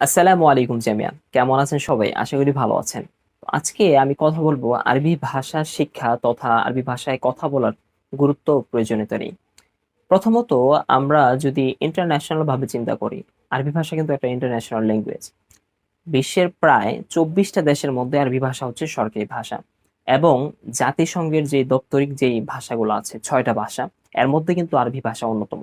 আসসালামু আলাইকুম জামিয়া। কেমন আছেন সবাই? আশা করি ভালো আছেন। আজকে আমি কথা বলব আরবি ভাষা শিক্ষা তথা আরবি ভাষায় কথা বলার গুরুত্ব প্রয়োজনীয়তা নেই প্রথমত, আমরা যদি ইন্টারন্যাশনাল ভাবে চিন্তা করি, আরবি ভাষা কিন্তু একটা ইন্টারন্যাশনাল ল্যাঙ্গুয়েজ বিশ্বের প্রায় চব্বিশটা দেশের মধ্যে আরবি ভাষা হচ্ছে সরকারি ভাষা এবং জাতিসংঘের যে দপ্তরিক যেই ভাষাগুলো আছে, ছয়টা ভাষা, এর মধ্যে কিন্তু আরবি ভাষা অন্যতম।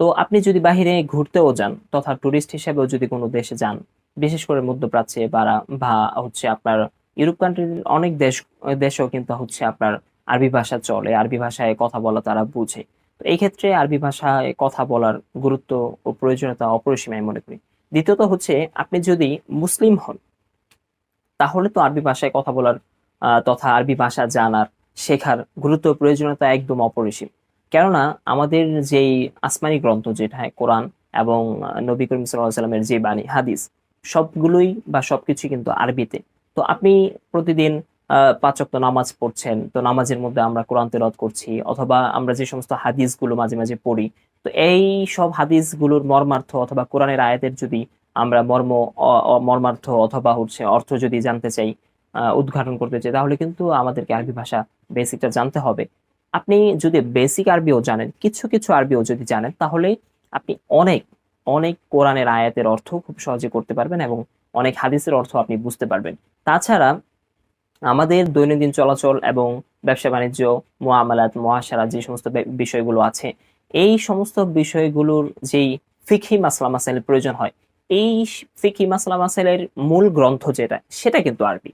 তো আপনি যদি বাহিরে ঘুরতেও যান তথা টুরিস্ট হিসেবেও যদি কোনো দেশে যান, বিশেষ করে মধ্যপ্রাচ্যে বা বা হচ্ছে আপনার ইউরোপ কান্ট্রির অনেক দেশ, দেশেও কিন্তু হচ্ছে আপনার আরবি ভাষা চলে, আরবি ভাষায় কথা বলা তারা বুঝে। তো এই ক্ষেত্রে আরবি ভাষায় কথা বলার গুরুত্ব ও প্রয়োজনীয়তা অপরিসীম আমি মনে করি। দ্বিতীয়ত হচ্ছে আপনি যদি মুসলিম হন, তাহলে তো আরবি ভাষায় কথা বলার তথা আরবি ভাষা জানার, শেখার গুরুত্ব প্রয়োজনীয়তা একদম অপরিসীম। কেননা আমাদের যেই আসমানি গ্রন্থ যেটা কোরআন এবং নবী করিম সাল্লামের যে বাণী, হাদিস, সবগুলোই বা সবকিছু কিন্তু আরবিতে। তো আপনি প্রতিদিন পাঁচ নামাজ পড়ছেন, তো নামাজের মধ্যে আমরা কোরআন তেলাওয়াত করছি অথবা আমরা যে সমস্ত হাদিসগুলো মাঝে মাঝে পড়ি, তো এই সব হাদিসগুলোর মর্মার্থ অথবা কোরআনের আয়াতের যদি আমরা মর্ম মর্মার্থ অথবা হচ্ছে অর্থ যদি জানতে চাই উদ্ঘাটন করতে চাই, তাহলে কিন্তু আমাদেরকে আরবি ভাষা বেসিকটা জানতে হবে। আপনি যদি বেসিক আরবিও জানেন, কিছু কিছু আরবিও যদি জানেন, তাহলে আপনি অনেক অনেক কোরআনের আয়াতের অর্থ খুব সহজে করতে পারবেন এবং অনেক হাদিসের অর্থ আপনি বুঝতে পারবেন। তাছাড়া আমাদের দৈনন্দিন চলাচল এবং ব্যবসা বাণিজ্য, মুআমালাত মুআশারা যে সমস্ত বিষয়গুলো আছে, এই সমস্ত বিষয়গুলোর যেই ফিকহি মাসলা মাসাইলের প্রয়োজন হয়, এই ফিকহি মাসলা মাসাইলের মূল গ্রন্থ যেটা, সেটা কিন্তু আরবি।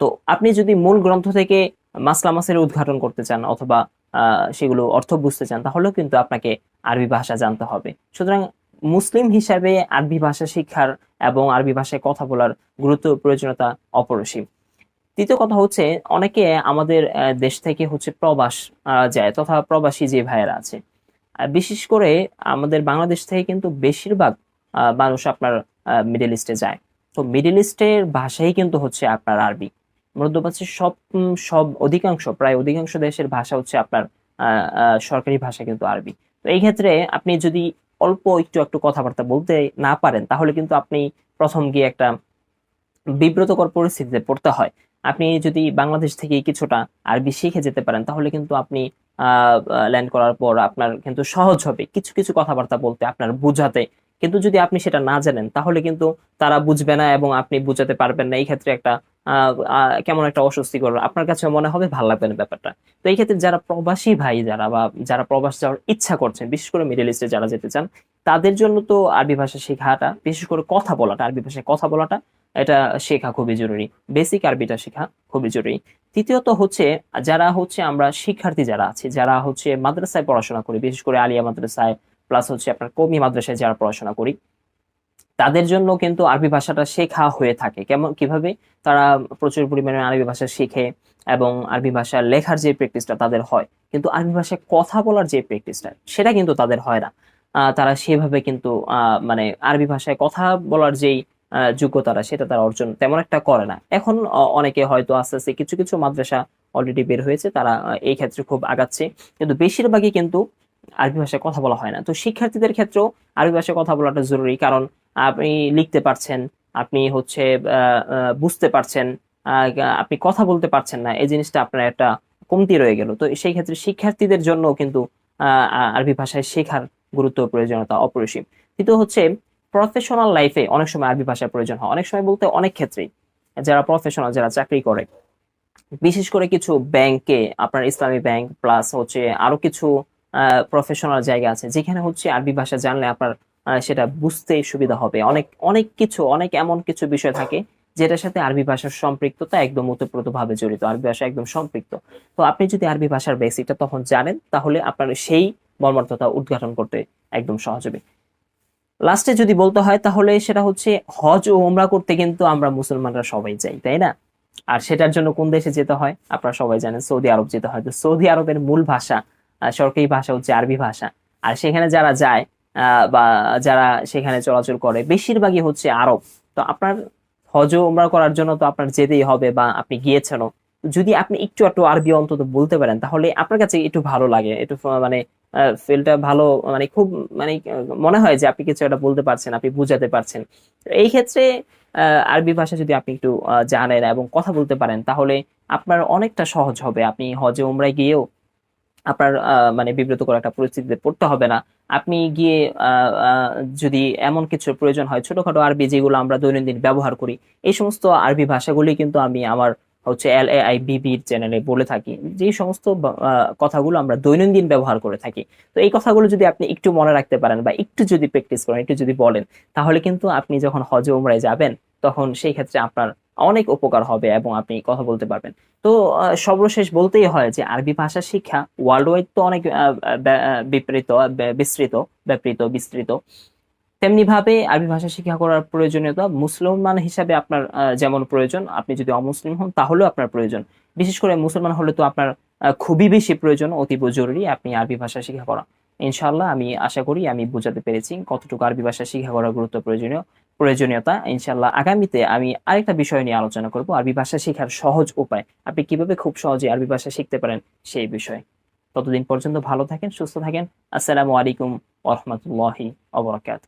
তো আপনি যদি মূল গ্রন্থ থেকে মাসলা মাসাইল উদ্ঘাটন করতে চান অথবা সেগুলো অর্থ বুঝতে চান, তাহলেও কিন্তু আপনাকে আরবি ভাষা জানতে হবে। সুতরাং মুসলিম হিসাবে আরবি ভাষা শিক্ষার এবং আরবি ভাষায় কথা বলার গুরুত্ব, প্রয়োজনীয়তা অপরিসীম। তৃতীয় কথা হচ্ছে, অনেকে আমাদের দেশ থেকে হচ্ছে প্রবাস যায় তথা প্রবাসী যে ভাইয়েরা আছে। বিশেষ করে আমাদের বাংলাদেশ থেকে কিন্তু বেশিরভাগ মানুষ আপনার মিডল ইস্টে যায়। তো মিডল ইস্টের ভাষাই কিন্তু হচ্ছে আপনার আরবি। মধ্যপ্রাচ্যের সব সব অধিকাংশ, প্রায় অধিকাংশ দেশের ভাষা হচ্ছে আপনার সরকারি ভাষা কিন্তু আরবি। তো এই ক্ষেত্রে আপনি যদি অল্প একটু একটু কথাবার্তা বলতে না পারেন, তাহলে কিন্তু আপনি প্রথম গিয়ে একটা বিব্রতকর পরিস্থিতিতে পড়তে হয়। আপনি যদি বাংলাদেশ থেকে কিছুটা আরবি শিখে যেতে পারেন, তাহলে কিন্তু আপনি ল্যান্ড করার পর আপনার কিন্তু সহজ হবে। কিছু কিছু কথাবার্তা বলতে আপনার বুঝাতে। কিন্তু যদি আপনি সেটা না জানেন, তাহলে কিন্তু তারা বুঝবে না এবং আপনি বুঝাতে পারবেন না। এই ক্ষেত্রে একটা কেমন একটা অস্বস্তিকর আপনার কাছে মনে হবে ভালো লাগবে না ব্যাপারটা। তো এই ক্ষেত্রে যারা প্রবাসী ভাই যারা বা যারা প্রবাস যাওয়ার ইচ্ছা করছেন, বিশেষ করে মিডল ইস্টে যারা যেতে চান, তাদের জন্য তো আরবি ভাষা শেখাটা, বিশেষ করে কথা বলাটা, আরবি ভাষায় কথা বলাটা, এটা শেখা খুবই জরুরি। বেসিক আরবিটা শেখা খুবই জরুরি। তৃতীয়ত হচ্ছে, যারা হচ্ছে আমরা শিক্ষার্থী যারা আছি, যারা হচ্ছে মাদ্রাসায় পড়াশোনা করি, বিশেষ করে আলিয়া মাদ্রাসায় প্লাস হচ্ছে আপনার কমি মাদ্রাসায় যারা পড়াশোনা করি তাদের জন্য কিন্তু আরবি ভাষাটা শেখা হয়ে থাকে। কেমন, কীভাবে? তারা প্রচুর পরিমাণে আরবি ভাষা শিখে এবং আরবি ভাষা লেখার যে প্র্যাকটিসটা তাদের হয়, কিন্তু আরবি ভাষায় কথা বলার যে প্র্যাকটিসটা সেটা কিন্তু তাদের হয় না। তারা সেভাবে কিন্তু মানে আরবি ভাষায় কথা বলার যেই যোগ্যতাটা, সেটা তারা অর্জন তেমন একটা করে না। এখন অনেকে হয়তো আস্তে আস্তে কিছু কিছু মাদ্রাসা অলরেডি বের হয়েছে, তারা এই ক্ষেত্রে খুব আগাচ্ছে। কিন্তু বেশিরভাগই কিন্তু আরবি ভাষায় কথা বলা হয় না। তো শিক্ষার্থীদের ক্ষেত্রেও আরবি ভাষায় কথা বলাটা জরুরি, কারণ আপনি লিখতে পারছেন, আপনি হচ্ছে বুঝতে পারছেন আপনি কথা বলতে পারছেন না, এই জিনিসটা আপনার একটা কমতি রয়ে গেল। তো সেই ক্ষেত্রে শিক্ষার্থীদের জন্য কিন্তু আরবি ভাষায় শেখার গুরুত্ব প্রয়োজনীয়তা অপরিসীম। কিন্তু হচ্ছে প্রফেশনাল লাইফে অনেক সময় আরবি ভাষার প্রয়োজন হয়। অনেক সময় বলতে অনেক ক্ষেত্রেই, যারা প্রফেশনাল যারা চাকরি করে। বিশেষ করে কিছু ব্যাংকে আপনার ইসলামী ব্যাংক প্লাস হচ্ছে আরও কিছু প্রফেশনাল জায়গা আছে। যেখানে হচ্ছে আরবি ভাষা জানলে আপনার সেটা বুঝতে সুবিধা হবে। অনেক অনেক কিছু, অনেক এমন কিছু বিষয় থাকে যেটার সাথে আরবি ভাষার সম্পৃক্ততা একদম ওতপ্রোত ভাবে জড়িত। আরবি ভাষা একদম সম্পৃক্ত। তো আপনি যদি আরবি ভাষার বেসিকটা তখন জানেন, তাহলে আপনার সেই মর্মার্থতা উদ্ঘাটন করতে একদম সহজ হবে। লাস্টে যদি বলতে হয়, তাহলে সেটা হচ্ছে হজ ও ওমরা করতে কিন্তু আমরা মুসলমানরা সবাই যাই, তাই না? আর সেটার জন্য কোন দেশে যেতে হয়? আপনারা সবাই জানেন, সৌদি আরব যেতে হয়। তো সৌদি আরবের মূল ভাষা সরকারি ভাষা হচ্ছে আরবি ভাষা। আর সেখানে যারা যায় বা যারা সেখানে চলাচল করে, বেশিরভাগই হচ্ছে আরব। তো আপনার হজ ওমরা করার জন্য তো আপনার যেতেই হবে বা আপনি গিয়েছেনও। যদি আপনি একটু একটু আরবি অন্তত বলতে পারেন, তাহলে আপনার কাছে একটু ভালো লাগে। একটু মানে ফিলটা ভালো মানে খুব মানে মনে হয় যে আপনি কিছু একটা বলতে পারছেন, আপনি বুঝাতে পারছেন। এই ক্ষেত্রে আরবি ভাষা যদি আপনি একটু জানেন এবং কথা বলতে পারেন, তাহলে আপনার অনেকটা সহজ হবে। আপনি হজে উমরায় গিয়েও আপনার মানে বিব্রতকর একটা পরিস্থিতিতে পড়তে হবে না। আপনি গিয়ে যদি এমন কিছু প্রয়োজন হয়, ছোটখাটো আরবি যেগুলো আমরা দৈনন্দিন ব্যবহার করি, এই সমস্ত আরবি ভাষাগুলি কিন্তু আমি আমার হচ্ছে এল এ আই বিবির চ্যানেলে বলে থাকি। যে সমস্ত কথাগুলো আমরা দৈনন্দিন ব্যবহার করে থাকি। তো এই কথাগুলো যদি আপনি একটু মনে রাখতে পারেন বা একটু যদি প্র্যাকটিস করেন, একটু যদি বলেন, তাহলে কিন্তু আপনি যখন হজে উমরায় যাবেন, তখন সেই ক্ষেত্রে আপনার অনেক উপকার হবে এবং আপনি কথা বলতে পারবেন। তো সর্বশেষ বলতেই হয় যে আরবি ভাষা শিক্ষা ওয়ার্ল্ড ওয়াইড তো অনেক বিপরীত বিস্তৃত, ব্যাপৃত, বিস্তৃত। তেমনি ভাবে আরবি ভাষা শিক্ষা করার প্রয়োজনীয়তা মুসলমান হিসাবে আপনার যেমন প্রয়োজন, আপনি যদি অমুসলিম হন তাহলেও আপনার প্রয়োজন। বিশেষ করে মুসলমান হলে তো আপনার খুবই বেশি প্রয়োজন, অতীব জরুরি আপনি আরবি ভাষা শিক্ষা করা। ইনশাআল্লাহ আমি আশা করি আমি বোঝাতে পেরেছি কতটুকু আরবি ভাষা শিক্ষা করার গুরুত্ব প্রয়োজনীয়, প্রয়োজনীয়তা। ইনশাআল্লাহ আগামীতে আমি আরেকটা বিষয় নিয়ে আলোচনা করব, আরবি ভাষা শেখার সহজ উপায়। আপনি কীভাবে খুব সহজে আরবি ভাষা শিখতে পারেন সেই বিষয়ে। ততদিন পর্যন্ত ভালো থাকেন, সুস্থ থাকেন। আসসালামু আলাইকুম ওরহমতুল্লাহি অবরাকাত